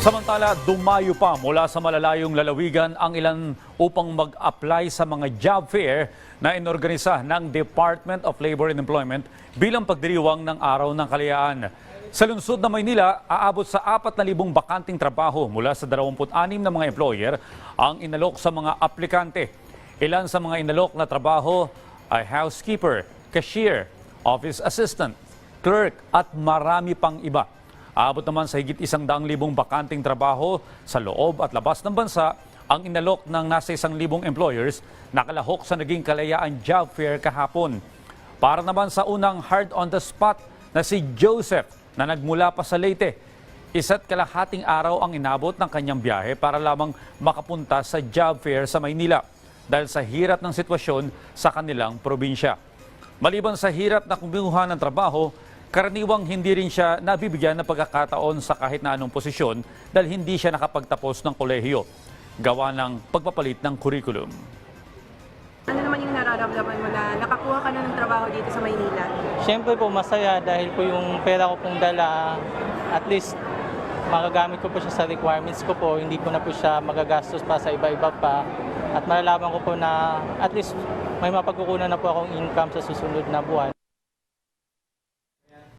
Samantala, dumayo pa mula sa malalayong lalawigan ang ilan upang mag-apply sa mga job fair na inorganisa ng Department of Labor and Employment bilang pagdiriwang ng Araw ng Kalayaan. Sa lungsod na Maynila, aabot sa 4,000 bakanting trabaho mula sa 26 na mga employer ang inalok sa mga aplikante. Ilan sa mga inalok na trabaho ay housekeeper, cashier, office assistant, clerk at marami pang iba. Aabot naman sa higit isang daang libong bakanting trabaho sa loob at labas ng bansa ang inalok ng nasa isang libong employers na kalahok sa naging kalayaan job fair kahapon. Para naman sa unang hard on the spot na si Joseph na nagmula pa sa Leyte. Isa't kalahating araw ang inabot ng kanyang biyahe para lamang makapunta sa job fair sa Maynila dahil sa hirap ng sitwasyon sa kanilang probinsya. Maliban sa hirap na kumuha ng trabaho, karaniwang hindi rin siya nabibigyan ng pagkakataon sa kahit na anong posisyon dahil hindi siya nakapagtapos ng kolehiyo. Gawa ng pagpapalit ng curriculum. Ano naman yung nararamdaman mo na nakakuha ka na ng trabaho dito sa Maynila? Siyempre po masaya dahil po yung pera ko pong dala, at least magagamit ko po siya sa requirements ko po, hindi ko na po siya magagastos pa sa iba-iba pa. At malalaman ko po na at least may mapagkukunan na po akong income sa susunod na buwan.